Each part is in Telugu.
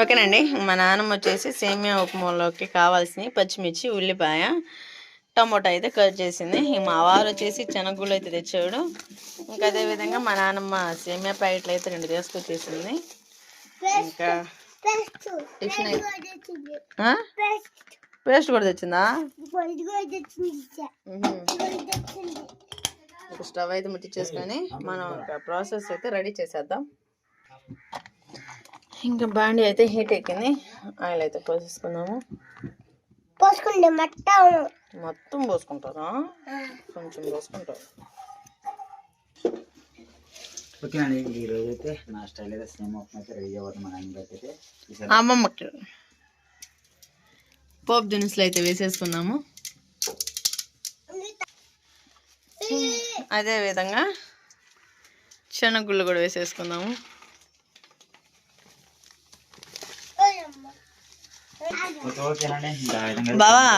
ఓకేనండి. మా నాన్నమ్మ వచ్చేసి సేమియా ఉప్మాలోకి కావాల్సినవి పచ్చిమిర్చి ఉల్లిపాయ టమోటా అయితే కట్ చేసింది. ఇంక మా వారు వచ్చేసి శనగగుళ్ళు అయితే తెచ్చాడు. ఇంకా అదేవిధంగా మా నాన్నమ్మ సేమియా ప్యాకెట్లు అయితే రెండు తీసుకొచ్చేసింది ఇంకా టిఫిన్ పేస్ట్ కూడా తెచ్చిందా? స్టవ్ అయితే ముట్టించేసుకొని మనం ఒక ప్రాసెస్ అయితే రెడీ చేసేద్దాం. ఇంకా బాండి అయితే హీట్ ఎక్కింది. ఆయిల్ అయితే పోసేసుకుందాము. పోసుకుంటే మట్ట మొత్తం పోసుకుంటారా? కొంచెం పోసుకుంటారు. ఓకేనండి ఈ రోజు అయితే నా స్టైల్ అయితే ఉప్మా అయితే రెడీ అవ్వదు మా నాన్నగారికి అయితే. అమ్మమ్మకి పోపు దినుసులు అయితే వేసేసుకున్నాము అదే విధంగా శనగగుళ్ళు కూడా వేసేసుకుందాము ఓకే, ఓకేనండి ఇంకా ఆ విధంగా బావా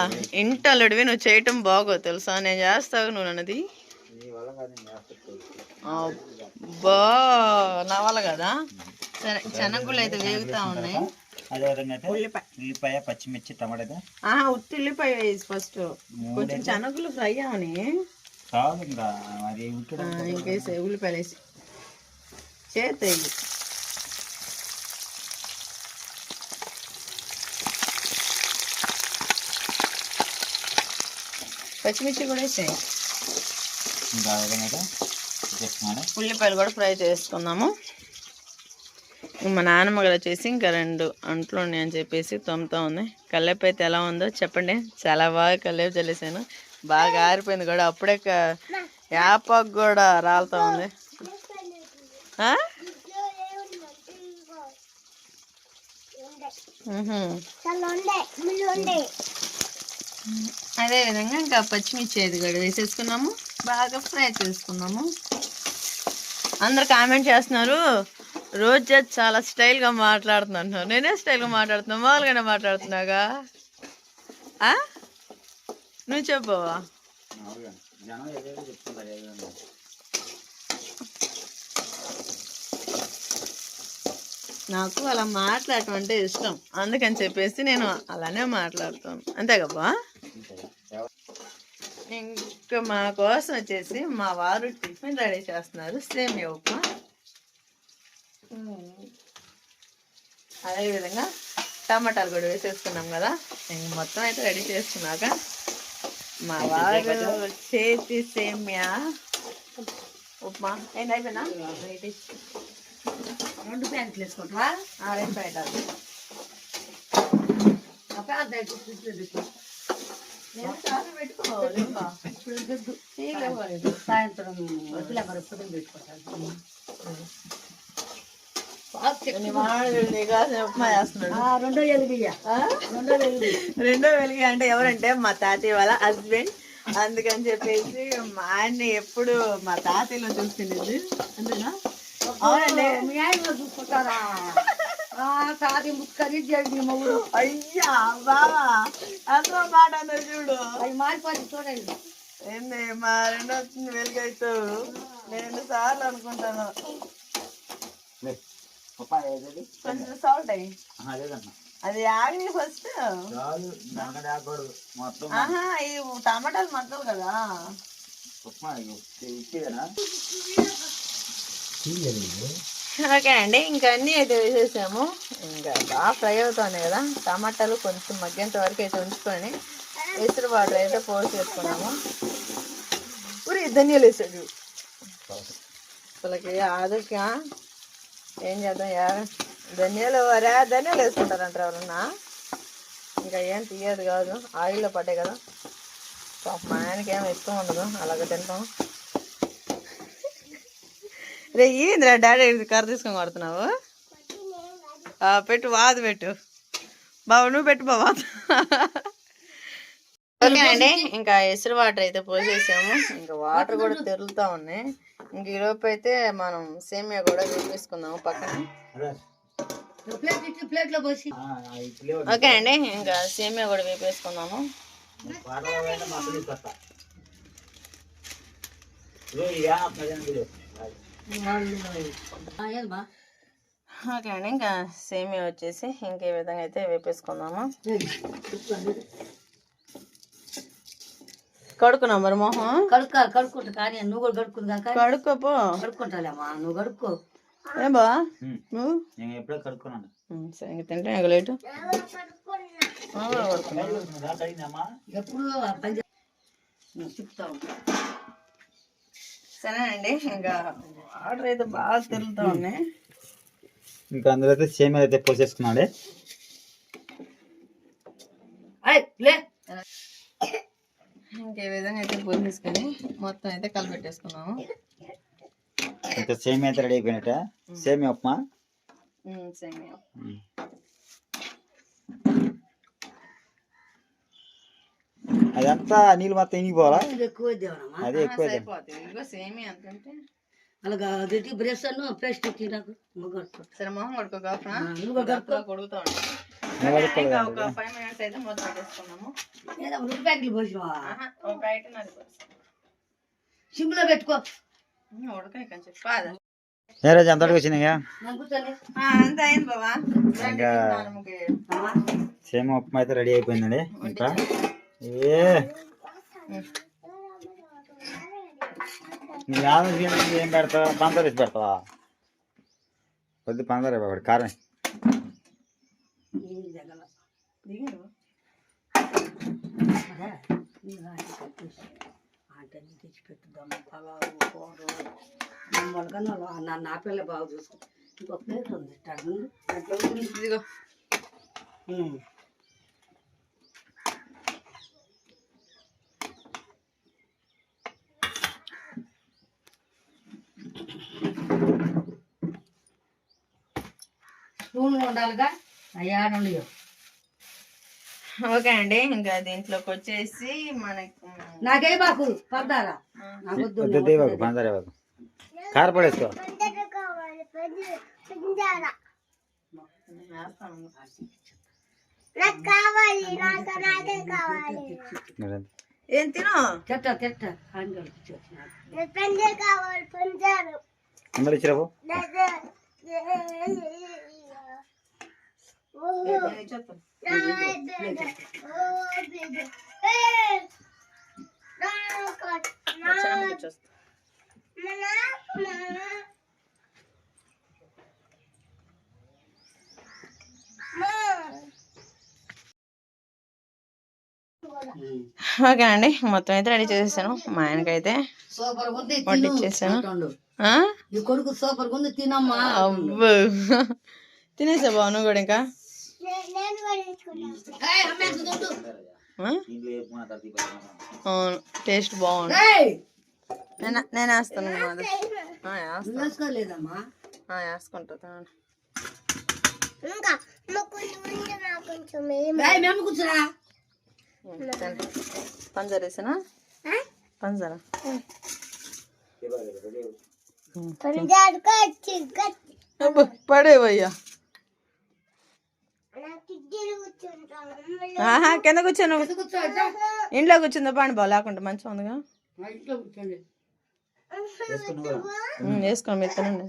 ఇంటి అల్లుడివి నువ్వు చేయటం బాగో తెలుసా? నేను చేస్తావు నువ్వు అన్నది మీ వల్ల కాదు? నా వల్ల సరే అయితే వేగుతా ఉన్నాయి. ఉల్లిపాయ. పచ్చిమిర్చి టమాటా అయితే ఆహా ఉత్తి ఉల్లిపాయ వేసి ఫస్ట్ కొంచెం శనగగుళ్ళు ఫ్రై అవని. కాదు ఇంకా ఉల్లిపాయలు వేసి చేస్తాయి పచ్చిమిర్చి కూడా వేసాయి ఇంకా ఆ విధంగా అయితే చేస్తున్నాను ఉల్లిపాయలు కూడా ఫ్రై చేసుకుందాము. మా నాన్నమ్మ గారు వచ్చేసి ఇంకా రెండు అంట్లు ఉన్నాయని చెప్పేసి తొమ్ముతా ఉంది. కల్లేపు అయితే ఎలా ఉందో చెప్పండి. చాలా బాగా కల్లేపు చల్లేసాను. బాగా ఆరిపోయింది కూడా. అప్పుడే యాపాకు కూడా రాలుతా ఉంది. అదేవిధంగా అదే విధంగా ఇంకా పచ్చిమిర్చి ఐదు కూడా వేసేసుకున్నాము. బాగా ఫ్రై చేసుకున్నాము. అందరు కామెంట్ చేస్తున్నారు రోజా చాలా స్టైల్గా మాట్లాడుతున్నాను నేనే స్టైల్గా మాట్లాడుతున్నా మామూలుగానే మాట్లాడుతున్నాగా? ఆ? నువ్వు చెప్పవా? నాకు అలా మాట్లాడటం అంటే ఇష్టం. అందుకని చెప్పేసి నేను అలానే మాట్లాడతాను. అంతే కదా ఇంకా మా కోసం వచ్చేసి మా వారు టిఫిన్ రెడీ చేస్తున్నారు. సేమియా ఉప్మా. అదేవిధంగా టమాటాలు కూడా వేసేసుకున్నాం కదా. ఇంక మొత్తం అయితే రెడీ చేసుకున్నాక మా వారు చేతి సేమియా. ఉప్మా. ఏంటి అయిపోయినా రెండు ప్యాంట్లు వేసుకుంటావా రెండు ప్యాకెట్లు నేను చాలా పెట్టుకోవాలి ఇంకా. తీయలేవు. సాయంత్రం వదిలే మరి పెట్టుకుంటాను రెండో వెలిగి అంటే ఎవరంటే మా తాతయ్య వాళ్ళ హస్బెండ్ అందుకని చెప్పేసి మా ఆయన ఎప్పుడు మా తాతయ్యలో చూసుకునేది అంతేనా? అవునండి. మీ ఆయన చూసుకుంటారా? సాది ముక్కని జరిగి మొగుడు. అయ్యా బావా అందరూ మాట అన్నారు చూడు. అవి మారిపోయి చూడండి. ఏంది మా రెండో వచ్చింది వెలుగైతూ నేను రెండు సార్లు అనుకుంటాను. కొంచెం సాల్ట్ అయ్యి. అదేదన్నా అది ఆగి ఫస్ట్ ఆహా ఈ టమాటాలు మగ్గలు కదా. ఉప్మా ఇచ్చేదేనా ఓకే అండి ఇంకా అన్నీ అయితే వేసేసాము. ఇంకా బాగా ఫ్రై అవుతుంది కదా టమాటాలు కొంచెం మగ్గేంత వరకు అయితే ఉంచుకొని ఎసురు వాటర్ అయితే పోసి వేసుకున్నాము ఊరి ధనియాలు వేసాడు వాళ్ళకి ఆదుక ఏం చేద్దాం యా ధనియాలు వరే ధనియాలు వేసుకుంటారంటారు ఎవరన్నా? ఇంకా ఏం తీయదు కాదు ఆయిల్లో పడ్డాయి కదా. పాప మా ఆయనకి ఏం ఇష్టం ఉండదు అలాగే తింటాం. రే ఏంద్రా డాడీ కర్ర తీసుకొని కొడుతున్నావు ఆ, పెట్టు వాదు పెట్టు. బావ నువ్వు పెట్టు బావా. ఓకేనండి ఇంకా ఎసురు వాటర్ అయితే పోసేసాము. ఇంకా వాటర్ కూడా తెరులుతా ఉన్నాయి. ఇంక ఈలోపు అయితే మనం సేమియా కూడా వేపేసుకుందాము పక్కన. ఓకే అండి ఇంకా సేమియా కూడా వేపేసుకుందాము. పాటలు ఓకే అండి ఇంకా సేమియా వచ్చేసి ఇంకే విధంగా అయితే వేపేసుకుందాము? కడుక్కున్నా మరి మొహం? కడుక్క కడుక్కుంటా కానీ నువ్వు కూడా కడుక్కుందా కానీ? కడుక్కోపో. కడుక్కుంటాలేమ్మా నువ్వు కడుక్కో. ఏం బా. నువ్వు? నేను ఎప్పుడో కడుక్కున్నాను. సరే ఇంక తింటే ఇంకా లేటు. ఎప్పుడు ఆ సరేనండి. ఇంకా ఆర్డర్ అయితే బాగా తిరుగుతూ ఉన్నాయి ఇంకా అందులో అయితే సేమియా అయితే పోసేసుకున్నాడే. ఇంకే విధంగా అయితే పోసేసుకొని మొత్తం అయితే కలిపెట్టేసుకున్నాము. ఇంకా సేమియా అయితే రెడీ అయిపోయినట్ట. సేమియా ఉప్మా? ఉమ్, సేమియా ఉమ్. అదంతా నీళ్ళు మొత్తం ఇనిగిపోవాలా ఇది ఎక్కువ అదే ఎక్కువ సేమియా అంతుంటే అలాగా బ్రష్ ఇచ్చి నాకు సరే మొహం కొడుకో నువ్వు కొడుకుతా ఒక ఫైవ్ మినిట్స్ అయితే మొత్తం పెట్టేసుకున్నాము లేదా రెండు ప్యాకెట్లు పోసినావా ఆహా, ఒక బయట నది సిమ్లో పెట్టుకో. ఉడకాయి కొంచెం పాదా. ఏ రోజు అంతటికి వచ్చినాయా? నాకు కూర్చోండి అంత అయింది బాబా ఇంకా అమ్మా. సేమియా ఉప్మా అయితే రెడీ అయిపోయిందండి. ఇంకా ఏం. పెడతావా పందర వేసి పెడతావా? కొద్ది పందర బాబు కారం జగల ఆటని పెట్టుదాం పలావు కూర మొలకన్నా నన్ను నా పిల్ల బాగా చూసుకో ఇంకొక ప్లేట్ ఉంది ఉంది. ఇదిగో. ఉమ్. స్పూన్లు ఉండాలిగా. అయ్యా నుండి ఓకే అండి ఇంకా దీంట్లోకి వచ్చేసి మనకి నాకే బాకు మరి ఏం తిను? అందరు ఇచ్చిరావు ఓకే అండి మొత్తం అయితే రెడీ చేసేసాను మా ఆయనకైతే సూపర్ ఉంది వడ్డిచ్చేసాను. అంటుండు. ఆ? నీ కొడుకు సూపర్ తినమ్మా తినేసా బావ నువ్వు కూడా ఇంకా అవును టేస్ట్ బాగుంది. నేను నేను వేస్తాను వేసుకుంటా వేసానా? అబ్బో, పడేవయ్యా. ఆహా కింద కూర్చోను కూర్చో ఇట్లా. ఇంట్లో కూర్చుందో? పాండి బావ లేకుంటే మంచిగా ఉందిగా. వేసుకోండి మీరు తినండి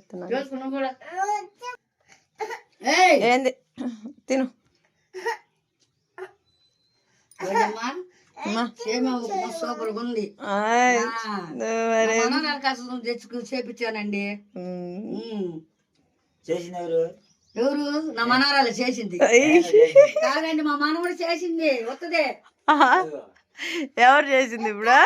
ఏంది? తిను. సూపర్ ఉంది. తెచ్చుకు చేపించానండి. చేసింది ఎవరు? నా మనవరాలు చేసింది. కాదండి మా మనవడు చేసింది. వస్తుంది. ఎవరు చేసింది ఇప్పుడు?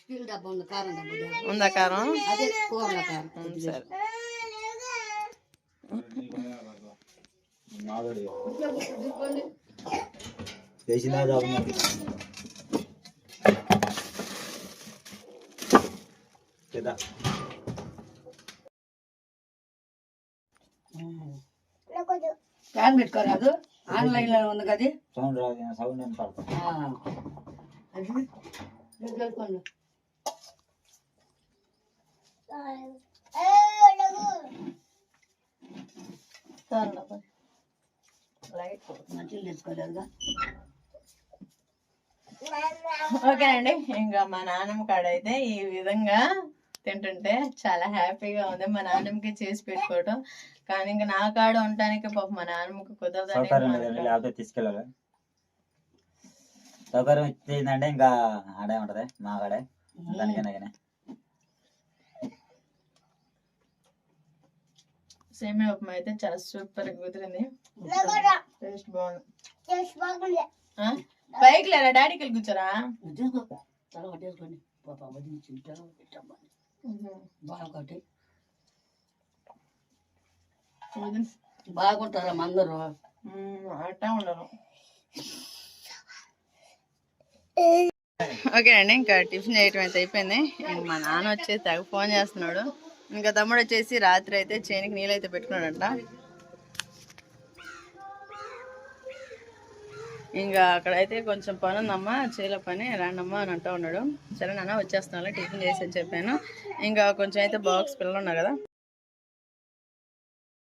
స్టీల్ డబ్బా ఉంది కారం డబ్బా ఉంది. ఉందా కారం? అదే కూరల కారం. సరే కూర్చో, తీసుకోండి. చేసిందా జాబ్ మరి చేద్దాం ఫ్యాన్ పెట్టుకోరాదు ఆన్లైన్లో ఉంది కదా? సౌండ్ రాదు సౌండ్ ఏం పడతాం. ఆ. అది ఇది చేసుకోండి. మంచిగా తెచ్చుకోలేదుగా ఓకే అండి ఇంకా మా నాన్నమ్మ కాడ అయితే ఈ విధంగా తింటుంటే చాలా హ్యాపీగా ఉంది. మా నాన్నమ్మకి చేసి పెట్టుకోవటం. కానీ ఇంకా నా కాడ ఉండటానికి పాప మా నాన్నమ్మకి లేకపోతే తీసుకెళ్ళాలి. సౌకర్యం ఇచ్చిందంటే ఇంకా ఆడే ఉంటది. మా కాడే. దానికైనా కానీ. సేమియా ఉప్మా అయితే చాలా సూపర్గా కుదిరింది. టేస్ట్ బాగుంది? పైకి లేరా? డాడీకి వెళ్ళి కూర్చోరా? తీసుకో తల పట్టేసుకోండి పాప వదిలించి తల పెట్టమ్మా బాగా ఒకటి వదిలి. బాగుంటారా అందరూ అట్టా ఉండరు ఓకే అండి ఇంకా టిఫిన్ చేయటం అయితే అయిపోయింది. ఇంక మా నాన్న వచ్చేసి తెగ ఫోన్ చేస్తున్నాడు. ఇంకా తమ్ముడు వచ్చేసి రాత్రి అయితే చేనికి నీళ్ళు అయితే పెట్టుకున్నాడంట. ఇంకా అక్కడైతే కొంచెం పని ఉందమ్మా చీల పని రాండమ్మా అని అంటూ ఉన్నాడు. సరే నాన్న వచ్చేస్తున్నాను టిఫిన్ చేసి అని చెప్పాను. ఇంకా కొంచెం అయితే బాక్స్ పిల్లలు ఉన్నారు కదా.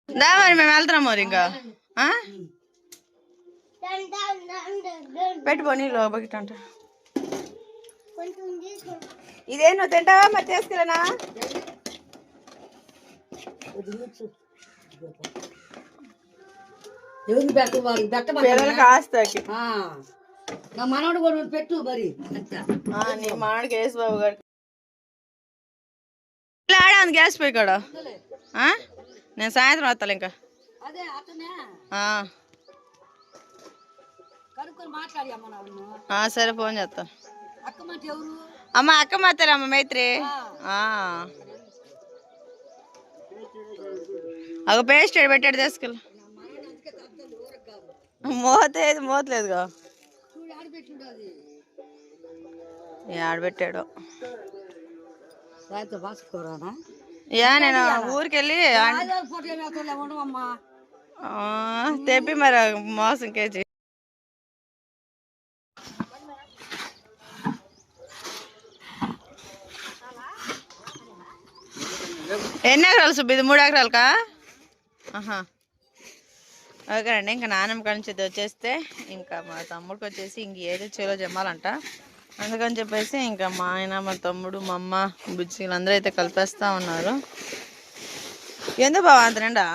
దా మరి మేము వెళ్తున్నాం మరి ఇంకా. ఆ? పెట్టుకో నీళ్ళు బకెట్ అంట. ఇదే నువ్వు తింటావా? మరి తీసుకెళ్ళనా? ఎవరికి పెట్టు వారికి పెట్టమని ఆస్తాకి మనవడు కూడా పెట్టు మరి. కేసు బాబు గారు. గ్యాస్ పోయి కాడ ఆ? నేను సాయంత్రం వస్తాను ఇంకా. సరే ఫోన్ చేస్తాను అక్క అమ్మ అక్క మైత్రి. ఆ. ఒక పేస్ట్ పెట్టాడు తీసుకెళ్ళి. మూత ఏది మూతలేదుగా ఆడబెట్టిండు యా నేను ఊరికెళ్ళి తెప్పి మరి మోసం కేజీ. ఎన్ని ఎకరాలు సుబ్బు? ఇది మూడు ఎకరాలకా? ఆహా. ఓకే అండి ఇంకా నాన్నమ్మ కాడ నుంచి వచ్చేస్తే ఇంకా మా తమ్ముడికి వచ్చేసి ఇంక ఏదో చేలో జమ్మాలంట. అందుకని చెప్పేసి ఇంకా మా ఆయన మా తమ్ముడు మా అమ్మ బుజ్జి వీళ్ళందరూ అయితే కలిపేస్తా ఉన్నారు. ఏందో బాబా అంత నిండా?